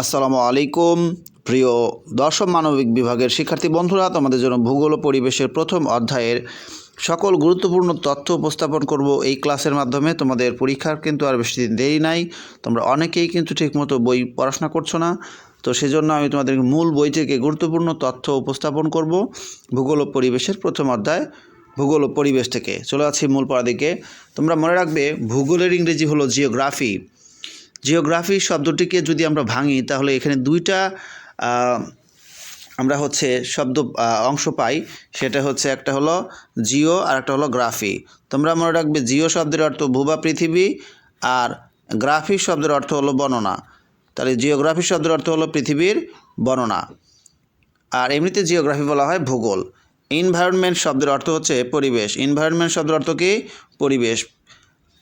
আসসালামু আলাইকুম। প্রিয় দশম মানবিক বিভাগের শিক্ষার্থী বন্ধুরা, তোমাদের জন্য ভূগোল পরিবেশের প্রথম অধ্যায়ের সকল গুরুত্বপূর্ণ তথ্য উপস্থাপন করব এই ক্লাসের মাধ্যমে। তোমাদের পরীক্ষার কিন্তু আর বেশি দিন দেরি নাই। তোমরা অনেকেই কিন্তু ঠিকমতো বই পড়াশোনা করছ না। তো সেজন্য আমি তোমাদের মূল বই থেকে গুরুত্বপূর্ণ তথ্য উপস্থাপন করব ভূগোল পরিবেশের প্রথম অধ্যায়, ভূগোল পরিবেশ থেকে। চলে আছি মূল পড়া দিকে। তোমরা মনে রাখবে, ভূগোলের ইংরেজি হলো জিওগ্রাফি। জিওগ্রাফি শব্দটিকে যদি আমরা ভাঙি, তাহলে এখানে দুইটা আমরা হচ্ছে শব্দ অংশ পাই। সেটা হচ্ছে একটা হলো জিও আর একটা হলো গ্রাফি। তোমরা মনে রাখবে জিও শব্দের অর্থ ভূবা পৃথিবী আর গ্রাফি শব্দের অর্থ হলো বর্ণনা। তাহলে জিওগ্রাফি শব্দের অর্থ হলো পৃথিবীর বর্ণনা। আর এমনিতে জিওগ্রাফি বলা হয় ভূগোল। ইনভায়রনমেন্ট শব্দের অর্থ হচ্ছে পরিবেশ। ইনভায়রনমেন্ট শব্দের অর্থ কি? পরিবেশ।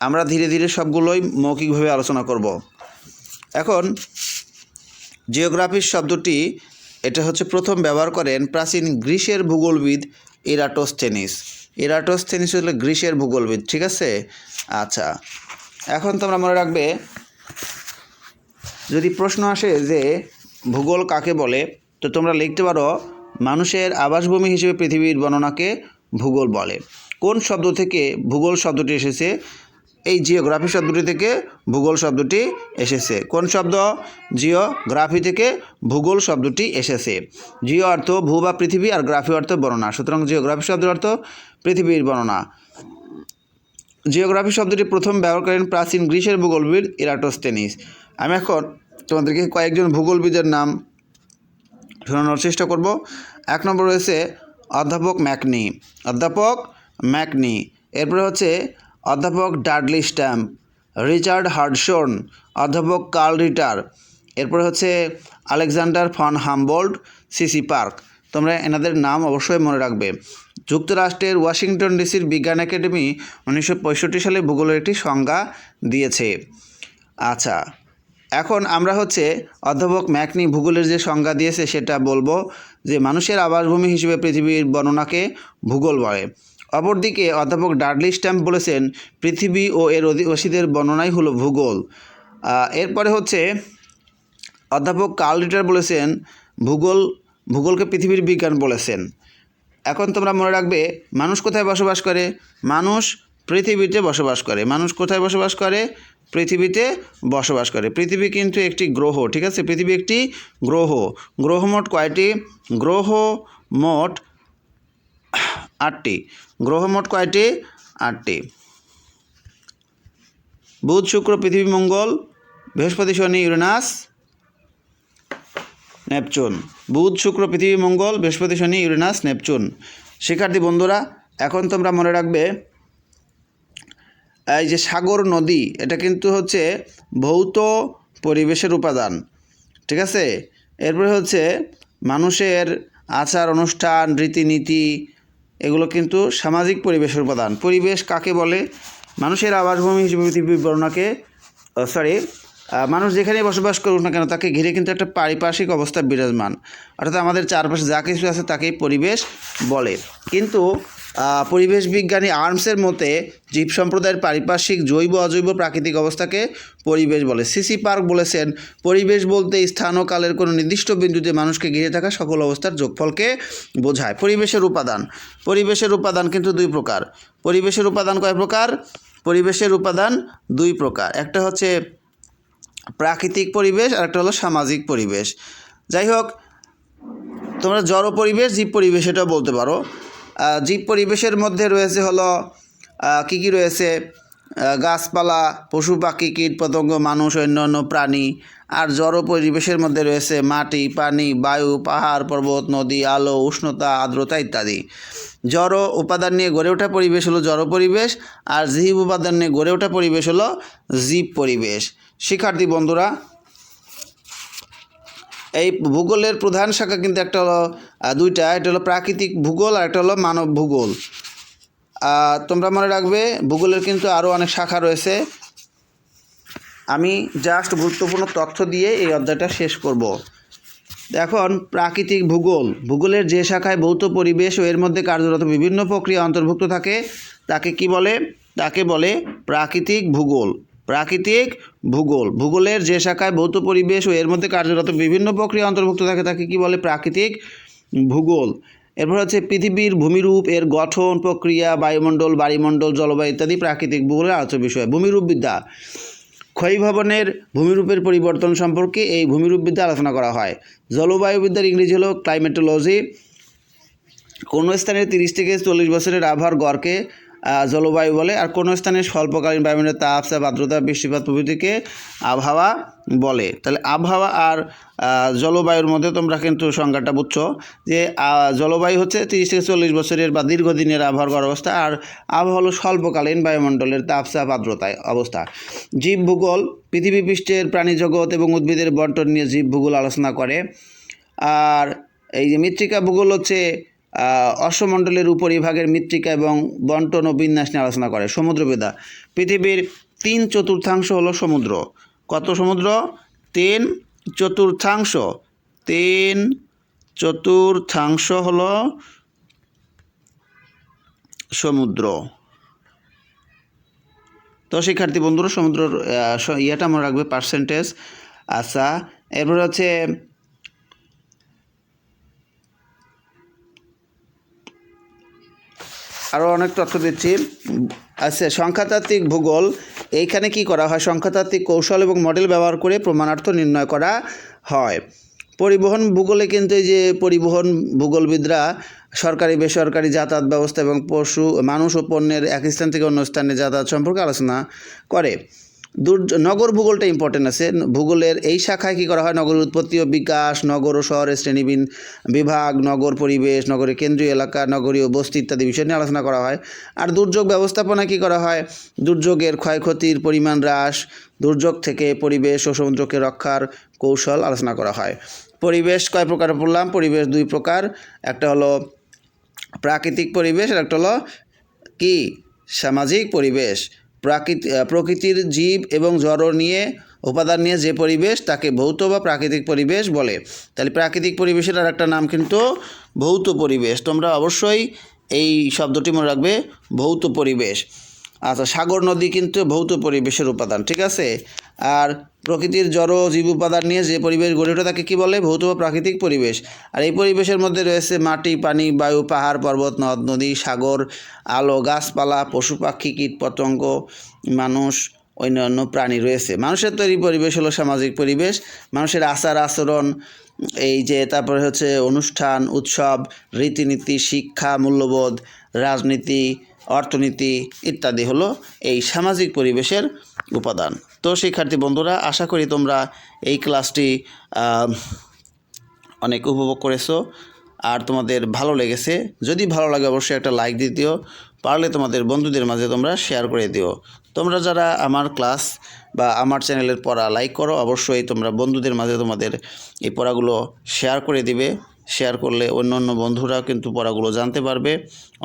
আমরা ধীরে ধীরে সবগুলোই মৌখিকভাবে আলোচনা করব। এখন জিওগ্রাফির শব্দটি, এটা হচ্ছে প্রথম ব্যবহার করেন প্রাচীন গ্রিসের ভূগোলবিদ ইরাটোস্থেনিস। ইরাটোস্থেনিস হলো গ্রিসের ভূগোলবিদ, ঠিক আছে? আচ্ছা এখন তোমরা মনে রাখবে, যদি প্রশ্ন আসে যে ভূগোল কাকে বলে, তো তোমরা লিখতে পারো, মানুষের আবাসভূমি হিসেবে পৃথিবীর বর্ণনাকে ভূগোল বলে। কোন শব্দ থেকে ভূগোল শব্দটি এসেছে? এই জিওগ্রাফি শব্দটি থেকে ভূগোল শব্দটি এসেছে। কোন শব্দ? জিওগ্রাফি থেকে ভূগোল শব্দটি এসেছে। জিও অর্থ ভূ বা পৃথিবী আর গ্রাফি অর্থ বর্ণনা। সুতরাং জিওগ্রাফি শব্দের অর্থ পৃথিবীর বর্ণনা। জিওগ্রাফি শব্দটি প্রথম ব্যবহার করেন প্রাচীন গ্রিসের ভূগোলবিদ ইরাটোস্তেনিস আমি এখন তোমাদেরকে কয়েকজন ভূগোলবিদের নাম শোনানোর চেষ্টা করব। এক নম্বর রয়েছে অধ্যাপক ম্যাকনি। অধ্যাপক ম্যাকনি। এরপরে হচ্ছে অধ্যাপক ডাডলি স্ট্যাম্প, রিচার্ড হার্ডশন অধ্যাপক কার্ল রিটার, এরপরে হচ্ছে Alexander von Humboldt, CC park. তোমরা এনাদের নাম অবশ্যই মনে রাখবে। যুক্তরাষ্ট্রের ওয়াশিংটন ডিসির বিজ্ঞান একাডেমি উনিশশো পঁয়ষট্টি সালে ভূগোলের একটি সংজ্ঞা দিয়েছে। আচ্ছা এখন আমরা হচ্ছে অধ্যাপক ম্যাকনি ভূগোলের যে সংজ্ঞা দিয়েছে সেটা বলব যে মানুষের আবাসভূমি হিসেবে পৃথিবীর বর্ণনাকে ভূগোল বলে। অপরদিকে অধ্যাপক ডার্লি স্ট্যাম্প বলেছেন, পৃথিবী ও এর অধিবাসীদের বর্ণনাই হলো ভূগোল। এরপরে হচ্ছে, অধ্যাপক কার্ল রিটার বলেছেন, ভূগোল, ভূগোলকে পৃথিবীর বিজ্ঞান বলেছেন। এখন তোমরা মনে রাখবে, মানুষ কোথায় বসবাস করে? মানুষ পৃথিবীতে বসবাস করে। মানুষ কোথায় বসবাস করে? পৃথিবীতে বসবাস করে। পৃথিবী কিন্তু একটি গ্রহ, ঠিক আছে? পৃথিবী একটি গ্রহ। গ্রহ মোট কয়টি? গ্রহ মোট আটটি। গ্রহ মোট কয়টি? আটটি। বুধ, শুক্র, পৃথিবী, মঙ্গল, বৃহস্পতি, শনি, ইউরেনাস, নেপচুন। বুধ, শুক্র, পৃথিবী, মঙ্গল, বৃহস্পতি, শনি, ইউরেনাস, নেপচুন। শিক্ষার্থী বন্ধুরা, এখন তোমরা মনে রাখবে, এই যে সাগর নদী, এটা কিন্তু হচ্ছে ভৌত পরিবেশের উপাদান, ঠিক আছে? এরপরে হচ্ছে মানুষের আচার, অনুষ্ঠান, রীতিনীতি এগুলো কিন্তু সামাজিক পরিবেশের উপাদান। পরিবেশ কাকে বলে? মানুষের আবাসভূমি হিসেবে পৃথিবীর বর্ণনাকে সরি মানুষ যেখানেই বসবাস করুক না কেন, তাকে ঘিরে কিন্তু একটা পারিপার্শ্বিক অবস্থা বিরাজমান। অর্থাৎ আমাদের চারপাশে যা কিছু আছে তাকেই পরিবেশ বলে। কিন্তু পরিবেশ বিজ্ঞানী আর্মসের মতে জীব সম্প্রদায়ের পারিপার্শ্বিক জৈব অজৈব প্রাকৃতিক অবস্থাকে পরিবেশ বলে। সিসি পার্ক বলেছেন, পরিবেশ বলতে স্থান ও কালের কোনো নির্দিষ্ট বিন্দুতে মানুষকে ঘিরে থাকা সকল অবস্থার যোগফলকে বোঝায়। পরিবেশের উপাদান। পরিবেশের উপাদান কিন্তু দুই প্রকার। পরিবেশের উপাদান কয় প্রকার? পরিবেশের উপাদান দুই প্রকার। একটা হচ্ছে প্রাকৃতিক পরিবেশ আর একটা হলো সামাজিক পরিবেশ। যাই হোক, তোমরা জড় পরিবেশ, জীব পরিবেশ এটা বলতে পারো। জীব পরিবেশের মধ্যে রয়েছে হলো কী কী রয়েছে? গাছপালা, পশু পাখি, কীট পতঙ্গ, মানুষ, অন্যান্য প্রাণী। আর জড় পরিবেশের মধ্যে রয়েছে মাটি, পানি, বায়ু, পাহাড়, পর্বত, নদী, আলো, উষ্ণতা, আর্দ্রতা ইত্যাদি। জড় উপাদান নিয়ে গড়ে ওঠা পরিবেশ হলো জড় পরিবেশ, আর জীব উপাদান নিয়ে গড়ে ওঠা পরিবেশ হলো জীব পরিবেশ। শিক্ষার্থী বন্ধুরা, এই ভূগোলের প্রধান শাখা কিন্তু একটা হলো দুইটা একটা হলো প্রাকৃতিক ভূগোল আর একটা হলো মানব ভূগোল। তোমরা মনে রাখবে, ভূগোলের কিন্তু আরও অনেক শাখা রয়েছে। আমি জাস্ট গুরুত্বপূর্ণ তথ্য দিয়ে এই অধ্যায়টা শেষ করব। এখন প্রাকৃতিক ভূগোল। ভূগোলের যে শাখায় ভৌত পরিবেশ ও এর মধ্যে কার্যরত বিভিন্ন প্রক্রিয়া অন্তর্ভুক্ত থাকে, তাকে কি বলে? তাকে বলে প্রাকৃতিক ভূগোল। প্রাকৃতিক ভূগোল। ভূগোলের যে শাখায় ভৌত পরিবেশ ও এর মধ্যে কার্যরত বিভিন্ন প্রক্রিয়া অন্তর্ভুক্ত থাকে, তাকে কি বলে প্রাকৃতিক ভূগোল? এরপর হচ্ছে পৃথিবীর ভূমিরূপ, এর গঠন, প্রক্রিয়া, বায়ুমণ্ডল বায়ুমণ্ডল জলবায়ু ইত্যাদি প্রাকৃতিক ভূগোলের আলোচ্য বিষয়। ভূমিরূপবিদ্যা। ক্ষয়ভবনের ভূমিরূপের পরিবর্তন সম্পর্কে এই ভূমিরূপবিদ্যা আলোচনা করা হয়। জলবায়ুবিদ্যার ইংরেজি হলো ক্লাইমেটোলজি কোনো স্থানে তিরিশ থেকে চল্লিশ বছরের আবহাওয়ার গড়কে জলবায়ু বলে, আর কোনো স্থানে স্বল্পকালীন বায়ুমণ্ডলের তাপ, চাপ, আর্দ্রতা, বৃষ্টিপাত প্রভৃতিকে আবহাওয়া বলে। তাহলে আবহাওয়া আর জলবায়ুর মধ্যে তোমরা কিন্তু সংজ্ঞাটা বুঝছ যে জলবায়ু হচ্ছে তিরিশ থেকে চল্লিশ বছরের বা দীর্ঘদিনের আবহাওয়ার অবস্থা, আর আবহাওয়া হলো স্বল্পকালীন বায়ুমণ্ডলের তাপ, চাপ, আর্দ্রতায় অবস্থা। জীব ভূগোল, পৃথিবী পৃষ্ঠের প্রাণী জগৎ এবং উদ্ভিদের বন্টন নিয়ে জীব ভূগোল আলোচনা করে। আর এই যে মৃত্তিকা ভূগোল হচ্ছে অশ্বমণ্ডলের উপরিভাগের মৃত্তিকা এবং বন্টন ও বিন্যাস নিয়ে আলোচনা করে। সমুদ্রবেদা, পৃথিবীর তিন চতুর্থাংশ হলো সমুদ্র। কত সমুদ্র? তিন চতুর্থাংশ। তিন চতুর্থাংশ হলো সমুদ্র। তো শিক্ষার্থী বন্ধুরা, সমুদ্রের ইয়েটা মনে রাখবে পার্সেন্টেজ আচ্ছা এরপর হচ্ছে আরও অনেক তথ্য দিচ্ছি। আচ্ছা সংখ্যাতাত্ত্বিক ভূগোল। এইখানে কি করা হয়? সংখ্যাতাত্ত্বিক কৌশল এবং মডেল ব্যবহার করে প্রমাণার্থ নির্ণয় করা হয়। পরিবহন ভূগোলে কিন্তু এই যে পরিবহন ভূগোলবিদরা সরকারি, বেসরকারি যাতায়াত ব্যবস্থা এবং পশু, মানুষ ও পণ্যের এক স্থান থেকে অন্য স্থানে যাতায়াত সম্পর্কে আলোচনা করে। নগর ভূগোলটা ইম্পর্টেন্ট আছে। ভূগোলের এই শাখায় কী করা হয়? নগরের উৎপত্তি ও বিকাশ, নগর ও শহরের শ্রেণীবিন, বিভাগ, নগর পরিবেশ, নগরের কেন্দ্রীয় এলাকা, নগরীয় বস্তি ইত্যাদি বিষয় নিয়ে আলোচনা করা হয়। আর দুর্যোগ ব্যবস্থাপনা কী করা হয়? দুর্যোগের ক্ষয়ক্ষতির পরিমাণ হ্রাস, দুর্যোগ থেকে পরিবেশ ও সমুদ্রকে রক্ষার কৌশল আলোচনা করা হয়। পরিবেশ কয় প্রকার বললাম? পরিবেশ দুই প্রকার। একটা হলো প্রাকৃতিক পরিবেশ, আর একটা হলো কি? সামাজিক পরিবেশ। প্রাকৃতি প্রকৃতির জীব এবং জড় নিয়ে উপাদান নিয়ে যে পরিবেশ তাকে ভৌত বা প্রাকৃতিক পরিবেশ বলে। তাহলে প্রাকৃতিক পরিবেশের আর একটা নাম কিন্তু ভৌত পরিবেশ। তোমরা অবশ্যই এই শব্দটি মনে রাখবে, ভৌত পরিবেশ। আচ্ছা সাগর নদী কিন্তু ভৌত পরিবেশের উপাদান, ঠিক আছে? আর প্রকৃতির জড় জীব উপাদান নিয়ে যে পরিবেশ গড়ে ওঠে তাকে কী বলে? ভৌত বা প্রাকৃতিক পরিবেশ। আর এই পরিবেশের মধ্যে রয়েছে মাটি, পানি, বায়ু, পাহাড়, পর্বত, নদ, নদী, সাগর, আলো, গাছপালা, পশু পাখি কীট পতঙ্গ মানুষ, অন্যান্য প্রাণী রয়েছে। মানুষের তৈরি পরিবেশ হলো সামাজিক পরিবেশ। মানুষের আচার আচরণ, এই যে তারপরে হচ্ছে অনুষ্ঠান, উৎসব, রীতিনীতি, শিক্ষা, মূল্যবোধ, রাজনীতি অর্থনীতি ইত্যাদি হলো এই সামাজিক পরিবেশের উপাদান। তো শিক্ষার্থী বন্ধুরা, আশা করি তোমরা এই ক্লাসটি অনেক উপভোগ করেছ আর তোমাদের ভালো লেগেছে। যদি ভালো লাগে অবশ্যই একটা লাইক দিয়ে দিও, পারলে তোমাদের বন্ধুদের মাঝে তোমরা শেয়ার করে দিও। তোমরা যারা আমার ক্লাস বা আমার চ্যানেলের পড়া লাইক করো, অবশ্যই তোমরা বন্ধুদের মাঝে তোমাদের এই পড়াগুলো শেয়ার করে দিবে। শেয়ার করলে অন্য অন্য বন্ধুরা কিন্তু পড়াগুলো জানতে পারবে।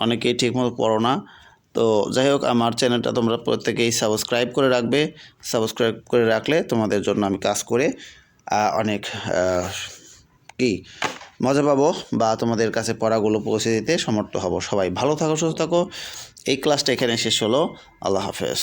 অনেকেই ঠিকমতো পড়ো না। তো যাই হোক, আমার চ্যানেলটা তোমরা প্রত্যেকেই সাবস্ক্রাইব করে রাখবে। সাবস্ক্রাইব করে রাখলে তোমাদের জন্য আমি কাজ করে অনেক কি মজা পাবো বা তোমাদের কাছে পড়াগুলো পৌঁছে দিতে সমর্থ হব। সবাই ভালো থাকো, সুস্থ থাকো। এই ক্লাসটা এখানে শেষ হলো। আল্লাহ হাফেজ।